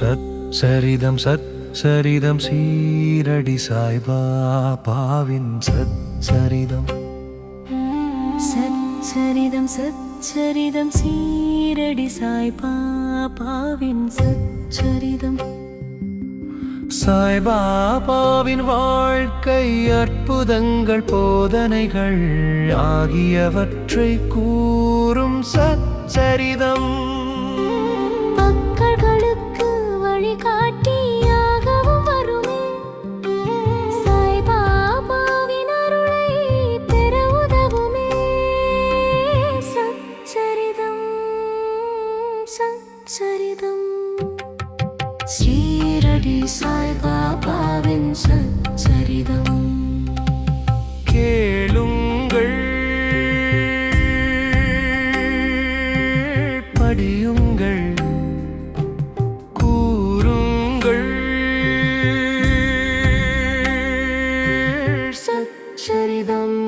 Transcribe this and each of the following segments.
சத் சரிதம் சத் சரிதம் சீரடி சாய்பாபாவின் சத் சரிதம். சச்சரிதம் சச்சரிதம் சீரடி சாய் பாபாவின் சச்சரிதம் சாய்பாபாவின் வாழ்க்கை அற்புதங்கள் போதனைகள் ஆகியவற்றை கூறும் சச்சரிதம் மக்கள்களுக்கு சச்சரிதம் கேளுங்கள். படியுங்கள். கூறுங்கள். சச்சரிதம்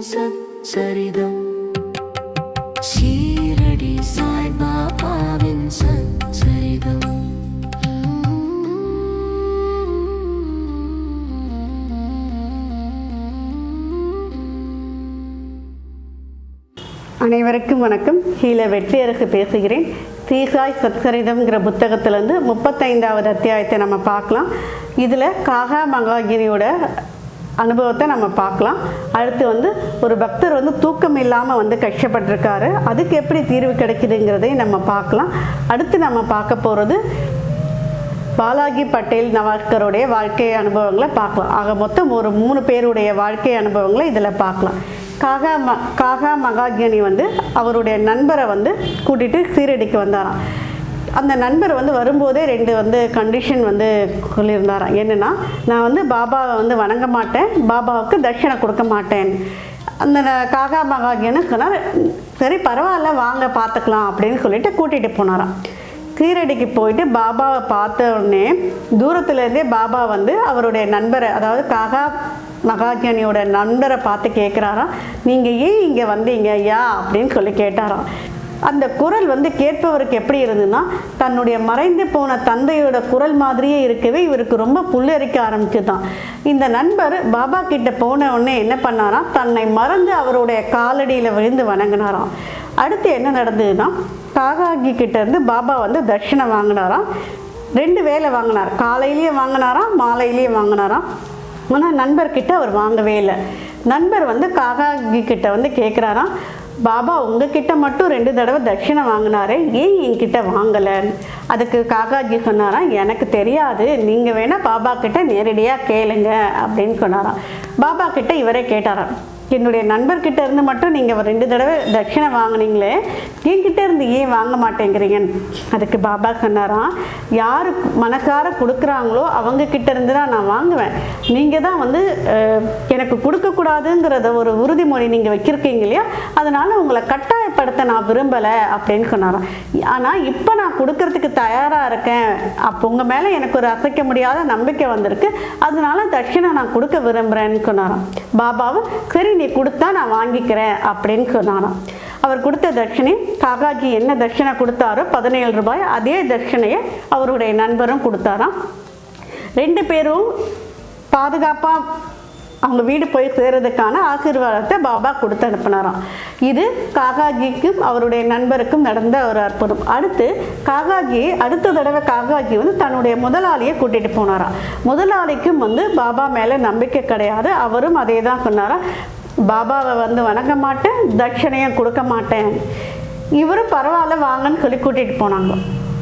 சச்சரிதம். ஷீரடி சாய் அனைவருக்கும் வணக்கம். கீழே வெற்றியரசு பேசுகிறேன். தீசாய் சத்சரிதம்ங்கிற புத்தகத்திலேருந்து முப்பத்தைந்தாவது அத்தியாயத்தை நம்ம பார்க்கலாம். இதில் காகா மகாகிரியோட அனுபவத்தை நம்ம பார்க்கலாம். அடுத்து வந்து ஒரு பக்தர் வந்து தூக்கம் இல்லாமல் வந்து கஷ்டப்பட்டிருக்காரு. அதுக்கு எப்படி தீர்வு கிடைக்குதுங்கிறதையும் நம்ம பார்க்கலாம். அடுத்து நம்ம பார்க்க போகிறது பாலாஜி பட்டேல் நவாஸ்கருடைய வாழ்க்கை அனுபவங்களை பார்க்கலாம். ஆக மொத்தம் ஒரு மூணு பேருடைய வாழ்க்கை அனுபவங்களை இதில் பார்க்கலாம். காகா ம காகா மகாஜனி வந்து அவருடைய நண்பரை வந்து கூட்டிகிட்டு சீரடிக்கு வந்தாராம். அந்த நண்பர் வந்து வரும்போதே ரெண்டு வந்து கண்டிஷன் வந்து சொல்லியிருந்தாராம். என்னென்னா நான் வந்து பாபாவை வந்து வணங்க மாட்டேன் பாபாவுக்கு தட்சிணை கொடுக்க மாட்டேன். அந்த ந- காகா மகாஜனு சரி பரவாயில்ல வாங்க பார்த்துக்கலாம் அப்படின்னு சொல்லிட்டு கூட்டிகிட்டு போனாராம். கீரடிக்கு போயிட்டு பாபாவை பார்த்த உடனே தூரத்துலேருந்தே பாபா வந்து அவருடைய நண்பரை அதாவது காகா மகாஜனியோட நண்பரை பார்த்து கேட்குறாராம். நீங்கள் ஏன் இங்கே வந்தீங்க ஐயா? அப்படின்னு சொல்லி கேட்டாராம். அந்த குரல் வந்து கேட்பவருக்கு எப்படி இருந்ததுன்னா தன்னுடைய மறைந்து போன தந்தையோட குரல் மாதிரியே இருக்கவே இவருக்கு ரொம்ப புல்லரிக்க ஆரம்பிச்சுதான். இந்த நண்பர் பாபா கிட்ட போன உடனே என்ன பண்ணாராம்? தன்னை மறந்து அவருடைய காலடியில் விழுந்து வணங்கினாராம். அடுத்து என்ன நடந்ததுன்னா காகாகி கிட்டேருந்து பாபா வந்து தட்சிணை வாங்கினாராம். ரெண்டு வேலை வாங்கினார். காலையிலேயே வாங்கினாராம் மாலையிலேயே வாங்கினாராம். ஆனால் நண்பர்கிட்ட அவர் வாங்கவே இல்லை. நண்பர் வந்து காகாகி கிட்ட வந்து கேட்குறாராம் பாபா உங்ககிட்ட மட்டும் ரெண்டு தடவை தட்சிணை வாங்கினாரே ஏன் என்கிட்ட வாங்கலை? அதுக்கு காகாஜி சொன்னாராம் எனக்கு தெரியாது. நீங்கள் வேணால் பாபா கிட்ட நேரடியாக கேளுங்க அப்படின்னு சொன்னாராம். பாபா கிட்ட இவரே கேட்டாராம் என்னுடைய நண்பர்கிட்ட இருந்து மட்டும் நீங்கள் ரெண்டு தடவை தட்சிணை வாங்குனீங்களே என்கிட்ட இருந்து ஏன் வாங்க மாட்டேங்கிறீங்க? அதுக்கு பாபா சொன்னாராம் யார் மனசார கொடுக்குறாங்களோ அவங்க கிட்ட இருந்து தான் நான் வாங்குவேன். நீங்கள் தான் வந்து எனக்கு கொடுக்கக்கூடாதுங்கிறத ஒரு உறுதிமொழி நீங்கள் வச்சுருக்கீங்க இல்லையா? அதனால் உங்களை படத்தை நான் விரும்பலை அப்படின்னு சொன்னாராம். ஆனால் இப்போ நான் கொடுக்கறதுக்கு தயாராக இருக்கேன். அப்போ உங்கள் மேலே எனக்கு ஒரு அசைக்க முடியாத நம்பிக்கை வந்திருக்கு. அதனால தட்சிணை நான் கொடுக்க விரும்புகிறேன்னு சொன்னாராம். பாபாவும் சரி நீ கொடுத்தா நான் வாங்கிக்கிறேன் அப்படின்னு சொன்னாராம். அவர் கொடுத்த தட்சிணை காகாஜி என்ன தட்சிணை கொடுத்தாரோ பதினேழு ரூபாய் அதே தட்சிணையை அவருடைய நண்பரும் கொடுத்தாராம். ரெண்டு பேரும் பாதுகாப்பாக அவங்க வீடு போய் சேர்றதுக்கான ஆசீர்வாதத்தை பாபா கொடுத்து அனுப்பினாராம். இது காகாஜிக்கும் அவருடைய நண்பருக்கும் நடந்த ஒரு அற்புதம். அடுத்து காகாஜி அடுத்த தடவை காகாஜி வந்து தன்னுடைய முதலாளியை கூட்டிகிட்டு போனாராம். முதலாளிக்கும் வந்து பாபா மேலே நம்பிக்கை கிடையாது. அவரும் அதே தான் சொன்னாராம். பாபாவை வந்து வணங்க மாட்டேன் தட்சணையும் கொடுக்க மாட்டேன். இவரும் பரவாயில்ல வாங்கன்னு சொல்லி கூட்டிகிட்டு போனாங்க.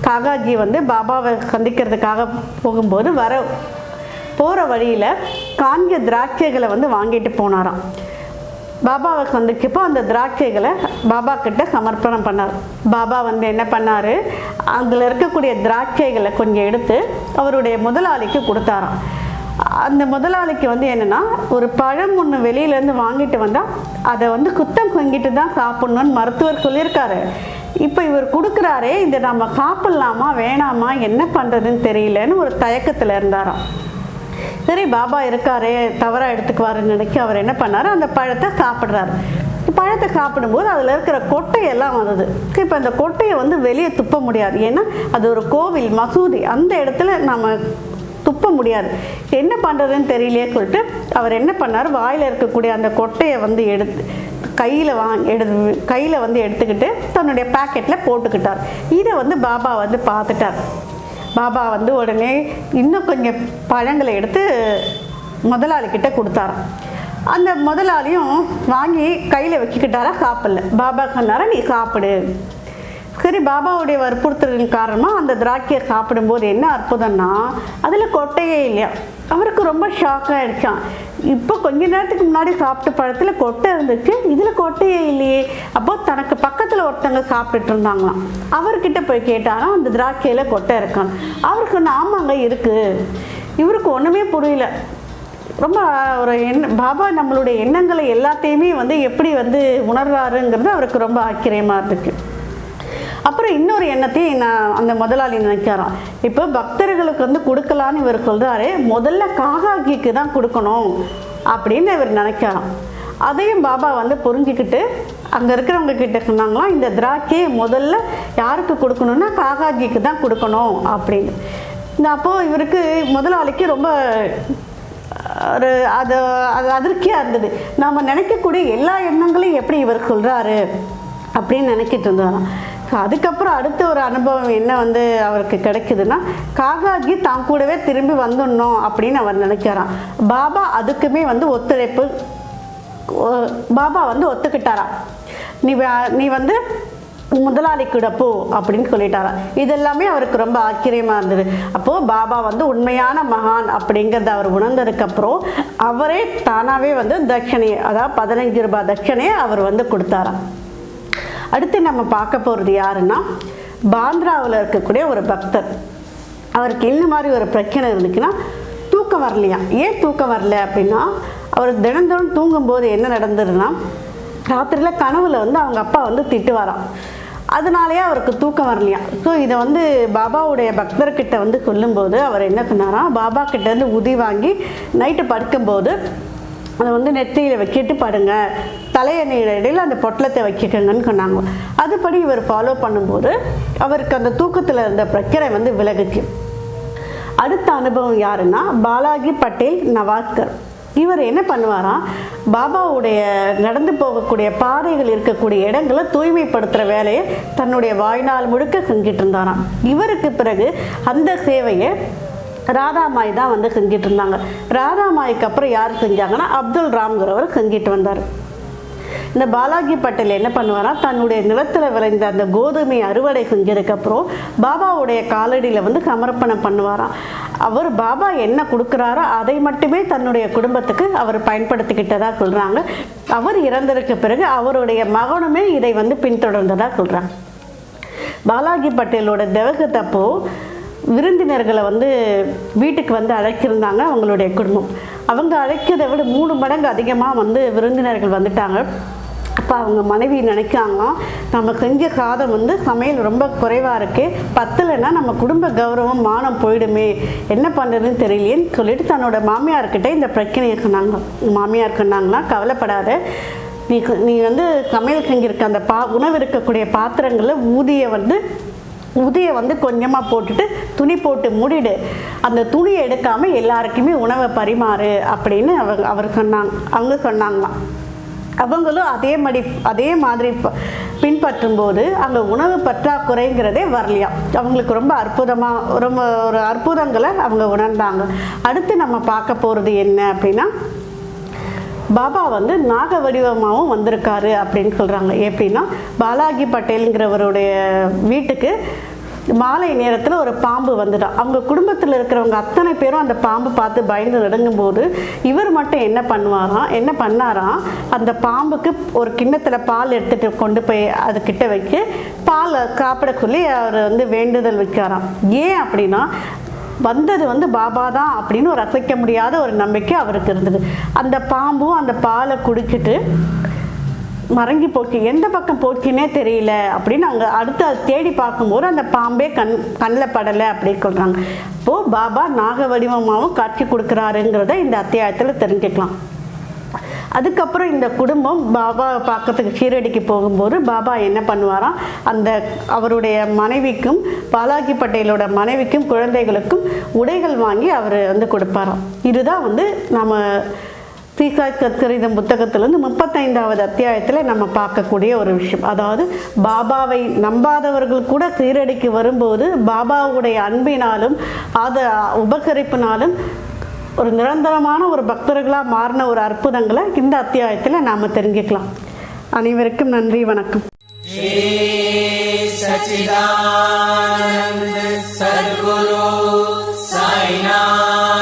காகாஜி வந்து பாபாவை சந்திக்கிறதுக்காக போகும்போது வர போகிற வழியில் காஞ்ச திராட்சைகளை வந்து வாங்கிட்டு போனாராம். பாபாவை வந்துக்கப்போ அந்த திராட்சைகளை பாபா கிட்ட சமர்ப்பணம் பண்ணார். பாபா வந்து என்ன பண்ணார்? அதில் இருக்கக்கூடிய திராட்சைகளை கொஞ்சம் எடுத்து அவருடைய முதலாளிக்கு கொடுத்தாராம். அந்த முதலாளிக்கு வந்து என்னென்னா ஒரு பழம் ஒன்று வெளியிலேருந்து வாங்கிட்டு வந்தால் அதை வந்து குத்தம் செஞ்சுட்டு தான் சாப்பிட்ணுன்னு மருத்துவர் சொல்லியிருக்காரு. இப்போ இவர் கொடுக்குறாரே இதை நம்ம சாப்பிட்லாமா வேணாமா என்ன பண்ணுறதுன்னு தெரியலன்னு ஒரு தயக்கத்தில் இருந்தாராம். சரி பாபா இருக்காரே தவறாக எடுத்துக்குவாருன்னு நினைக்க அவர் என்ன பண்ணார்? அந்த பழத்தை சாப்பிட்றாரு. பழத்தை சாப்பிடும்போது அதில் இருக்கிற கொட்டையெல்லாம் வந்தது. இப்போ அந்த கொட்டையை வந்து வெளியே துப்ப முடியாது. ஏன்னா அது ஒரு கோவில் மசூதி. அந்த இடத்துல நம்ம துப்ப முடியாது. என்ன பண்ணுறதுன்னு தெரியலையே சொல்லிட்டு அவர் என்ன பண்ணார்? வாயில் இருக்கக்கூடிய அந்த கொட்டையை வந்து எடுத்து கையில் வா எடு கையில் வந்து எடுத்துக்கிட்டு தன்னுடைய பாக்கெட்டில் போட்டுக்கிட்டார். இதை வந்து பாபா வந்து பார்த்துட்டார். பாபா வந்து உடனே இன்னும் கொஞ்சம் பழங்களை எடுத்து முதலாளிக்கிட்ட கொடுத்தாராம். அந்த முதலாளியும் வாங்கி கையில் வச்சுக்கிட்டாரா சாப்பிடல. பாபா சொன்னாரா நீ சாப்பிடு. சரி பாபாவுடைய வற்புறுத்தலின் காரணமாக அந்த திராட்சையை சாப்பிடும்போது என்ன அற்புதம்னா அதில் கொட்டையே இல்லையா? அவருக்கு ரொம்ப ஷாக் ஆகிடுச்சான் இப்போ கொஞ்ச நேரத்துக்கு முன்னாடி சாப்பிட்ட பழத்தில் கொட்டை இருந்துச்சு இதில் கொட்டையே இல்லையே. அப்போ தனக்கு பக்கத்தில் ஒருத்தங்க சாப்பிட்டுட்டு இருந்தாங்களாம். அவர்கிட்ட போய் கேட்டாராம் அந்த திராட்சையில் கொட்டை இருக்கான் அவருக்கு சொன்ன ஆமாங்க இருக்குது இவருக்கு ஒன்றுமே புரியல. ரொம்ப ஒரு எண்ண பாபா நம்மளுடைய எண்ணங்களை எல்லாத்தையுமே வந்து எப்படி வந்து உணர்றாருங்கிறது அவருக்கு ரொம்ப ஆச்சரியமாக இருந்துச்சு அப்புறம் இன்னொரு எண்ணத்தையும் நான் அந்த முதலாளி நினைக்கிறான். இப்போ பக்தர்களுக்கு வந்து கொடுக்கலான்னு இவர் சொல்கிறாரு முதல்ல காகாக்கிக்கு தான் கொடுக்கணும் அப்படின்னு இவர் நினைக்கிறான். அதையும் பாபா வந்து புரிஞ்சுக்கிட்டு அங்கே இருக்கிறவங்க கிட்ட சொன்னாங்களாம் இந்த திராட்சையை முதல்ல யாருக்கு கொடுக்கணும்னா காகாஜிக்கு தான் கொடுக்கணும் அப்படின்னு. இந்த அப்போது இவருக்கு முதலாளிக்கு ரொம்ப ஒரு அது அது அதிர்ச்சியாக இருந்தது. நாம் நினைக்கக்கூடிய எல்லா எண்ணங்களையும் எப்படி இவர் சொல்கிறாரு அப்படின்னு நினைக்கிட்டு இருந்தாராம். அதுக்கப்புறம் அடுத்த ஒரு அனுபவம் என்ன வந்து அவருக்கு கிடைக்குதுன்னா காகாகி தான் கூடவே திரும்பி வந்துடணும் அப்படின்னு அவர் நினைக்கிறான் பாபா அதுக்குமே வந்து ஒத்துழைப்பு பாபா வந்து ஒத்துக்கிட்டாராம். நீ நீ வந்து முதலாளி கூட போ அப்படின்னு சொல்லிட்டாராம். இதெல்லாமே அவருக்கு ரொம்ப ஆச்சரியமாக இருந்தது. அப்போது பாபா வந்து உண்மையான மகான் அப்படிங்கிறத அவர் உணர்ந்ததுக்கப்புறம் அவரே தானாகவே வந்து தட்சணையை அதாவது பதினஞ்சு ரூபாய் தட்சணையை அவர் வந்து கொடுத்தாராம். அடுத்து நம்ம பார்க்க போகிறது யாருன்னா பாந்திராவில் இருக்கக்கூடிய ஒரு பக்தர். அவருக்கு என்ன மாதிரி ஒரு பிரச்சனை இருந்துச்சுன்னா தூக்கம் வரலையா? ஏன் தூக்கம் வரல அப்படின்னா அவர் தினந்தோறும் தூங்கும்போது என்ன நடந்ததுன்னா ராத்திரியில் கனவில் வந்து அவங்க அப்பா வந்து திட்டுவாராம். அதனாலேயே அவருக்கு தூக்கம் வரலையா? ஸோ இதை வந்து பாபாவுடைய பக்தர்கிட்ட வந்து சொல்லும்போது அவர் என்ன சொன்னாராம்? பாபா கிட்டேருந்து உதி வாங்கி நைட்டு படுக்கும்போது அதை வந்து நெற்றியில் வைக்கிட்டு படுங்க. தலையணையில இடையில் அந்த பொட்டலத்தை வச்சுக்கோங்கன்னு சொன்னாங்க. அதுபடி இவர் ஃபாலோ பண்ணும்போது அவருக்கு அந்த தூக்கத்தில் இருந்த பிரச்சனை வந்து விலகுச்சு. அடுத்த அனுபவம் யாருன்னா பாலாஜி பட்டேல் நவாஸ்கர். இவர் என்ன பண்ணுவாராம் பாபாவுடைய நடந்து போகக்கூடிய பாதைகள் இருக்கக்கூடிய இடங்களை தூய்மைப்படுத்துகிற வேலையை தன்னுடைய வாழ்நாள் முழுக்க செஞ்சிட்டு இருந்தாராம். இவருக்கு பிறகு அந்த சேவையை ராதாமாய் தான் வந்து செஞ்சிட்டு இருந்தாங்க. ராதாமாய்க்கு அப்புறம் யார் செஞ்சாங்கன்னா அப்துல் ராம்ங்கிறவர் செஞ்சிட்டு வந்தார். இந்த பாலாஜி பட்டேல் என்ன பண்ணுவாராம் தன்னுடைய நிலத்தில் விளைந்த அந்த கோதுமை அறுவடை செஞ்சதுக்கப்புறம் பாபாவுடைய காலடியில் வந்து சமர்ப்பணம் பண்ணுவாராம் அவர் பாபா என்ன கொடுக்குறாரோ அதை மட்டுமே தன்னுடைய குடும்பத்துக்கு அவர் பயன்படுத்திக்கிட்டதா சொல்கிறாங்க அவர் இறந்ததுக்கு பிறகு அவருடைய மகனுமே இதை வந்து பின்தொடர்ந்ததாக சொல்கிறாங்க பாலாஜி பட்டேலோட திவகத்தப்போ விருந்தினர்களை வந்து வீட்டுக்கு வந்து அழைச்சிருந்தாங்க அவங்களுடைய குடும்பம். அவங்க அழைக்கிறதை விட மூணு மடங்கு அதிகமாக வந்து விருந்தினர்கள் வந்துட்டாங்க. இப்போ அவங்க மனைவி நினைக்காங்களாம் நம்ம செஞ்ச சாதம் வந்து சமையல் ரொம்ப குறைவாக இருக்குது பத்தலைன்னா நம்ம குடும்ப கௌரவம் மானம் போயிடுமே. என்ன பண்ணுறதுன்னு தெரியலையேன்னு சொல்லிட்டு தன்னோட மாமியார்கிட்ட இந்த பிரச்சனையை சொன்னாங்க. மாமியார் சொன்னாங்கன்னா கவலைப்படாத. நீ நீ வந்து சமையல் செஞ்சிருக்க. அந்த பா உணவு இருக்கக்கூடிய பாத்திரங்களில் ஊதியை வந்து உதியை வந்து கொஞ்சமாக போட்டுட்டு துணி போட்டு மூடிடு. அந்த துணியை எடுக்காமல் எல்லாருக்குமே உணவை பரிமாறு அப்படின்னு அவங்க அவர் சொன்னாங்க. அவங்க சொன்னாங்களாம். அவங்களும் அதே மாதிரி அதே மாதிரி ப- பின்பற்றும்போது அங்கே உணவு பற்றாக்குறைங்கிறதே வரலையா? அவங்களுக்கு ரொம்ப அற்புதமாக ரொம்ப ஒரு அற்புதங்களை அவங்க உணர்ந்தாங்க. அடுத்து நம்ம பார்க்க போகிறது என்ன அப்படின்னா பாபா வந்து நாக வடிவமாகவும் வந்திருக்காரு அப்படின்னு சொல்கிறாங்க எப்படின்னா பாலாஜி பட்டேலுங்கிறவருடைய வீட்டுக்கு மாலை நேரத்தில் ஒரு பாம்பு வந்துட்டான் அவங்க குடும்பத்தில் இருக்கிறவங்க அத்தனை பேரும் அந்த பாம்பு பார்த்து பயந்து நடுங்கும்போது இவர் மட்டும் என்ன பண்ணுவாராம் என்ன பண்ணாராம் அந்த பாம்புக்கு ஒரு கிண்ணத்தில் பால் எடுத்துகிட்டு கொண்டு போய் அதுக்கிட்ட வச்சு பால் சாப்பிட சொல்லி அவர் வந்து வேண்டுதல் வைக்காராம். ஏன் அப்படின்னா வந்தது வந்து பாபா தான் அப்படின்னு ஒரு அசைக்க முடியாத ஒரு நம்பிக்கை அவருக்கு இருந்தது. அந்த பாம்பும் அந்த பாலை குடிச்சிட்டு மறங்கி போச்சு எந்த பக்கம் போச்சுன்னே தெரியல. அப்படின்னு அங்கே அடுத்து அதை தேடி பார்க்கும்போது அந்த பாம்பே கண் கண்ணில் படலை அப்படின்னு சொல்கிறாங்க இப்போது பாபா நாக வடிவமாகவும் காட்சி கொடுக்குறாருங்கிறத இந்த அத்தியாயத்தில் தெரிஞ்சுக்கலாம். அதுக்கப்புறம் இந்த குடும்பம் பாபா பார்க்கறதுக்கு ஷீரடிக்கு போகும்போது பாபா என்ன பண்ணுவாராம்? அந்த அவருடைய மனைவிக்கும் பாலாஜி பட்டேலோட மனைவிக்கும் குழந்தைகளுக்கும் உடைகள் வாங்கி அவர் வந்து கொடுப்பாராம். இதுதான் வந்து நம்ம சீசாய் சத்கரிதம் புத்தகத்திலேருந்து முப்பத்தைந்தாவது அத்தியாயத்தில் நம்ம பார்க்கக்கூடிய ஒரு விஷயம். அதாவது பாபாவை நம்பாதவர்கள் கூட சீரடிக்கு வரும்போது பாபாவுடைய அன்பினாலும் அது உபகரிப்பினாலும் ஒரு நிரந்தரமான ஒரு பக்தர்களாக மாறின ஒரு அற்புதங்களை இந்த அத்தியாயத்தில் நாம் தெரிஞ்சுக்கலாம். அனைவருக்கும் நன்றி வணக்கம். சச்சிதானந்த சத்குரு சாய்நாத்